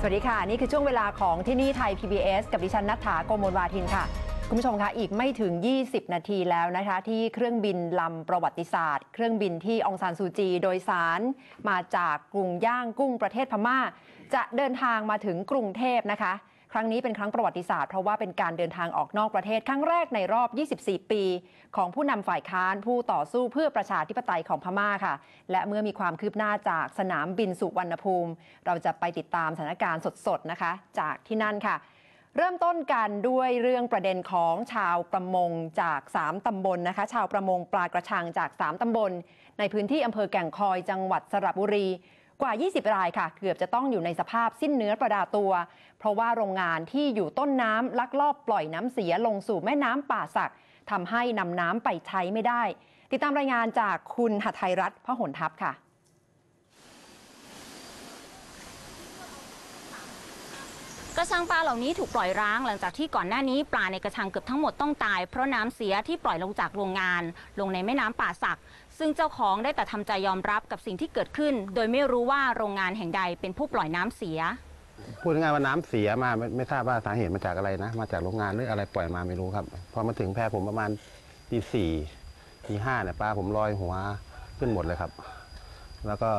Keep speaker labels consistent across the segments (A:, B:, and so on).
A: สวัสดีค่ะ นี่คือช่วงเวลาของที่นี่ไทย PBS กับดิฉันนัฐถาโกโมลวาทินค่ะ คุณผู้ชมคะอีกไม่ถึง 20 นาทีแล้วนะคะ ที่เครื่องบินลำประวัติศาสตร์ เครื่องบินที่องซานซูจี โดยสารมาจากกรุงย่างกุ้งประเทศพม่า จะเดินทางมาถึงกรุงเทพนะคะ ครั้งนี้เป็นครั้งประวัติศาสตร์เพราะว่าเป็นการเดินทางออกนอกประเทศครั้งแรกในรอบ 24 ปี ของผู้นำฝ่ายค้านผู้ต่อสู้เพื่อประชาธิปไตยของพม่าค่ะ และเมื่อมีความคืบหน้าจากสนามบินสุวรรณภูมิ เราจะไปติดตามสถานการณ์สดๆนะคะ จากที่นั่นค่ะเริ่มต้นกันด้วยเรื่องประเด็นของชาวประมงจาก 3 ตำบลนะคะ ชาวประมงปลากระชังจาก 3 ตำบล ในพื้นที่อำเภอแก่งคอยจังหวัดสระบุรี กว่า 20 รายค่ะ เกือบจะต้องอยู่ในสภาพสิ้นเนื้อประดาตัว เพราะว่าโรงงานที่อยู่ต้นน้ำลักลอบปล่อยน้ำเสียลงสู่แม่น้ำป่าสักทำให้นำน้ำไปใช้ไม่ได้ ติดตามรายงานจากคุณหัทไทยรัฐพหลทัพค่ะ
B: กระชังปลาเหล่านี้ถูกปล่อยร้างหลังจากที่ก่อนหน้านี้ปลาในกระชังเกือบทั้งหมดต้องตาย เพราะน้ำเสียที่ปล่อยลงจากโรงงาน ลงในแม่น้ำป่าสัก ซึ่งเจ้าของได้แต่ทำใจยอมรับกับสิ่งที่เกิดขึ้น โดยไม่รู้ว่าโรงงานแห่งใดเป็นผู้ปล่อยน้ำเสีย
C: พูดง่ายว่าน้ำเสียมาไม่ไม่ทราบว่าสาเหตุมาจากอะไรนะ มาจากโรงงานหรืออะไรปล่อยมาไม่รู้ครับพอมาถึงแพผมประมาณตีสี่ตีห้าเนี่ยปลาผมลอยหัวขึ้นหมดเลยครับ แล้วก็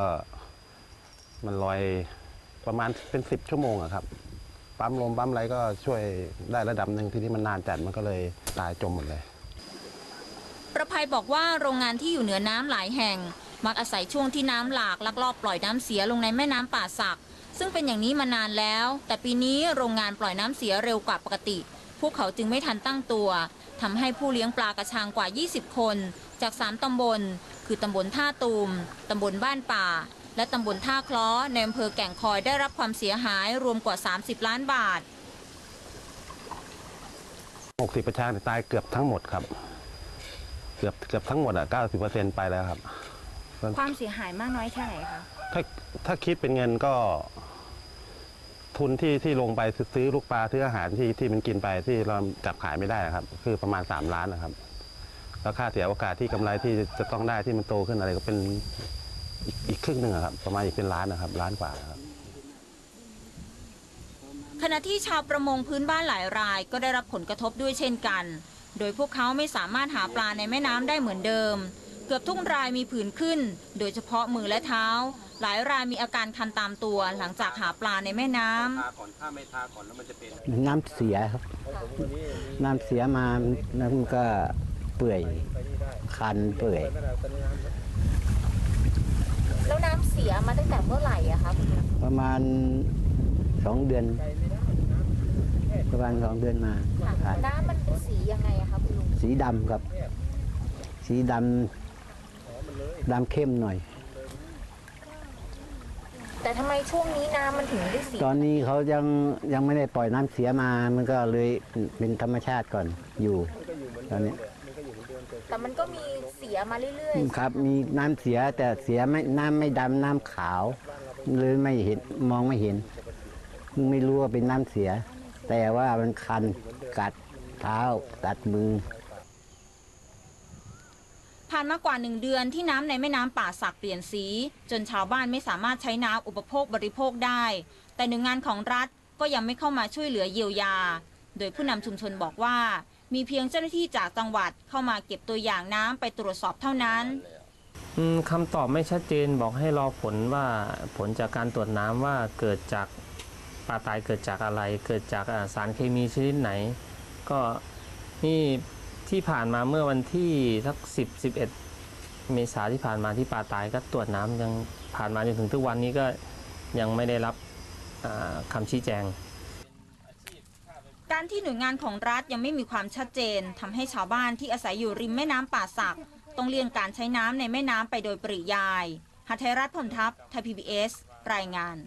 C: มันลอยประมาณเป็นสิบชั่วโมงอะครับ ปั๊มลมปั๊มอะไรก็ช่วยได้ระดับหนึ่งที่นี่มันนานจัดมันก็เลยตายจมหมดเลย
D: ประภัยบอกว่าโรงงานที่อยู่เหนือน้ำหลายแห่ง มักอาศัยช่วงที่น้ำหลากลักลอบปล่อยน้ำเสียลงในแม่น้ำป่าสัก ซึ่งเป็นอย่างนี้มานานแล้ว แต่ปีนี้โรงงานปล่อยน้ำเสียเร็วกว่าปกติ พวกเขาจึงไม่ทันตั้งตัวทำให้ผู้เลี้ยงปลากระชังกว่า 20 คน จาก 3ตำบล คือตำบลท่าตูมตำบลบ้านป่า และตำบลท่าคล้อในอำเภอแก่งคอยได้รับความเสียหายรวมกว่า 30 ล้านบาท
C: 60ประชาเนี่ยตายเกือบทั้งหมดครับ เกือบเกือบทั้งหมดอะ90%ไปแล้วครับ
B: ความเสียหายมากน้อยแค่ไหนคะ
C: ถ้าถ้าคิดเป็นเงินก็ ทุนที่ที่ลงไปซื้อลูกปลาซื้ออาหารที่ที่มันกินไปที่เราจับขายไม่ได้นะครับ คือประมาณ 3 ล้านนะครับ แล้วค่าเสียโอกาสที่กำไรที่จะต้องได้ที่มันโตขึ้นอะไรก็เป็น อีกอีกครึ่งหนึ่งอะครับประมาณอีกเป็นล้านนะครับล้านกว่าครับ
D: ขณะที่ชาวประมงพื้นบ้านหลายรายก็ได้รับผลกระทบด้วยเช่นกัน โดยพวกเขาไม่สามารถหาปลาในแม่น้ำได้เหมือนเดิม เกือบทุกรายมีผื่นขึ้น โดยเฉพาะมือและเท้า หลายรายมีอาการคันตามตัวหลังจากหาปลาในแม่น้ำ
C: ทาก่อนถ้าไม่ทาก่อนแล้วมันจะเป็น
E: น้ำเสียครับ น้ำเสียมาแล้วมันก็เปื่อยคันเปื่อย
D: แล้วน้ำเสียมาตั้ง แต่เมื่อไหร่อะคะคุณลุง
E: ประมาณสองเดือน ประมาณสองเดือนมาครับ
D: น้ำมันเป็นสียังไงอะคะคุณลุง
E: สีดำครับ สีดำดำเข้มหน่อย
D: แต่ทำไมช่วงนี้น้ำมันถึงได้สี
E: ตอนนี้เขายังยังไม่ได้ปล่อยน้ำเสียมา มันก็เลยเป็นธรรมชาติก่อนอยู่ตอนนี้
D: แต่มันก็มีเสียมาเรื่อย
E: ครับ มีน้ำเสียแต่เสียไม่น้ำไม่ดำน้ำขาวเลยไม่เห็นมองไม่เห็น ไม่รู้ว่าเป็นน้ำเสีย แต่ว่ามันคันกัดเท้ากัดมือ
D: ๆ ผ่านมากว่าหนึ่งเดือนที่น้ำในแม่น้ำป่าสักเปลี่ยนสี จนชาวบ้านไม่สามารถใช้น้ำอุปโภคบริโภคได้ แต่หน่วยงานของรัฐก็ยังไม่เข้ามาช่วยเหลือเยียวยา โดยผู้นำชุมชนบอกว่า มีเพียงเจ้าหน้าที่จากจังหวัดเข้ามาเก็บตัวอย่างน้ำไปตรวจสอบเท่านั้น
F: อืมคำตอบไม่ชัดเจนบอกให้รอผลว่าผลจากการตรวจน้ำว่าเกิดจากปลาตายเกิดจากอะไร เกิดจากอ่าสารเคมีชนิดไหน ก็นี่ที่ผ่านมาเมื่อวันที่สักสิบสิบเอ็ดเมษาที่ผ่านมาที่ปลาตายก็ตรวจน้ำยังผ่านมาจนถึงทุกวันนี้ก็ยังไม่ได้รับอ่าคำชี้แจง
D: การที่หน่วยงานของรัฐยังไม่มีความชัดเจนทำให้ชาวบ้านที่อาศัยอยู่ริมแม่น้ำป่าสัก ต้องเลี่ยงการใช้น้ำในแม่น้ำไปโดยปริยายหาไทยรัฐพลทัพไทยพีบีเอสรายงาน